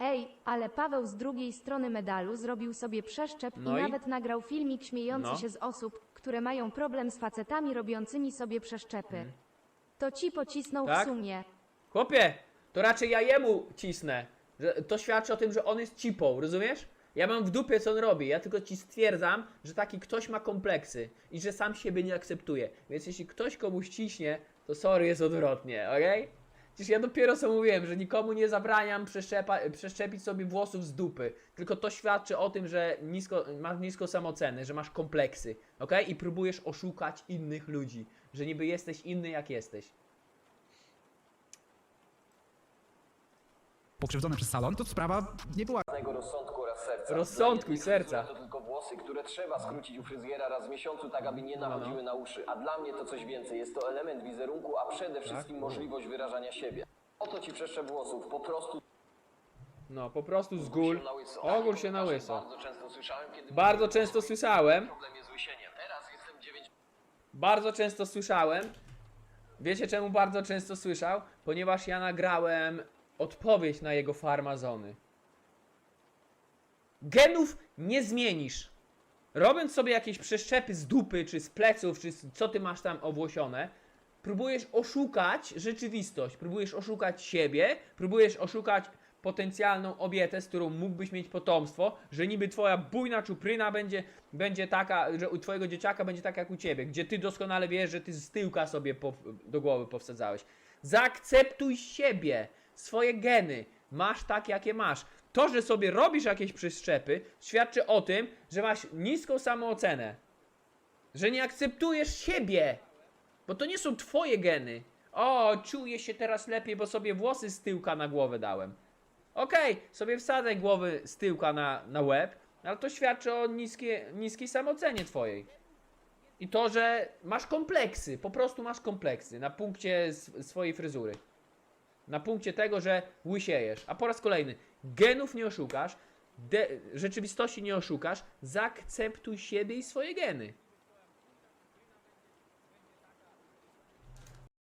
Ej, ale Paweł z drugiej strony medalu zrobił sobie przeszczep No i i? nawet nagrał filmik śmiejący No. się z osób, które mają problem z facetami robiącymi sobie przeszczepy. To ci pocisnął Mhm. Tak? w sumie. Chłopie, to raczej ja jemu cisnę. Że to świadczy o tym, że on jest cipą, rozumiesz? Ja mam w dupie, co on robi. Ja tylko ci stwierdzam, że taki ktoś ma kompleksy i że sam siebie nie akceptuje. Więc jeśli ktoś komuś ciśnie, to sorry, jest odwrotnie, okej? Przecież ja dopiero co mówiłem, że nikomu nie zabraniam przeszczepić sobie włosów z dupy. Tylko to świadczy o tym, że nisko, masz niską samocenę, że masz kompleksy, okej? I próbujesz oszukać innych ludzi, że niby jesteś inny jak jesteś. pokrzywdzone przez salon, to sprawa nie była rozsądku oraz serca. Rozsądku i serca. Włosy, które trzeba skrócić u fryzjera raz w miesiącu, tak aby nie nachodziły na uszy. A dla mnie to coś więcej. Jest to element wizerunku, a przede Tak. wszystkim możliwość wyrażania siebie. Oto ci przeszczep włosów. Po prostu No, po prostu z gól. Ogól się na łyso. Bardzo często słyszałem, kiedy Bardzo często słyszałem. problem jest z łysieniem. Teraz jestem 9 Bardzo często słyszałem. Wiecie czemu bardzo często słyszał? Ponieważ ja nagrałem odpowiedź na jego farmazony. Genów nie zmienisz. Robiąc sobie jakieś przeszczepy z dupy, czy z pleców, czy z, co ty masz tam owłosione, próbujesz oszukać rzeczywistość, próbujesz oszukać siebie, próbujesz oszukać potencjalną obietę, z którą mógłbyś mieć potomstwo, że niby twoja bujna czupryna będzie, będzie taka, że u twojego dzieciaka będzie tak jak u ciebie, gdzie ty doskonale wiesz, że ty z tyłka sobie po, do głowy powsadzałeś. Zaakceptuj siebie, swoje geny, masz tak jakie masz. To, że sobie robisz jakieś przeszczepy, świadczy o tym, że masz niską samoocenę. Że nie akceptujesz siebie. Bo to nie są twoje geny. O, czuję się teraz lepiej, bo sobie włosy z tyłka na głowę dałem. Okej, sobie wsadzaj głowy z tyłka na, na łeb, ale to świadczy o niskie, niskiej samocenie twojej. I to, że masz kompleksy, po prostu masz kompleksy na punkcie swojej fryzury. Na punkcie tego, że łysiejesz. A po raz kolejny, genów nie oszukasz, rzeczywistości nie oszukasz, zaakceptuj siebie i swoje geny.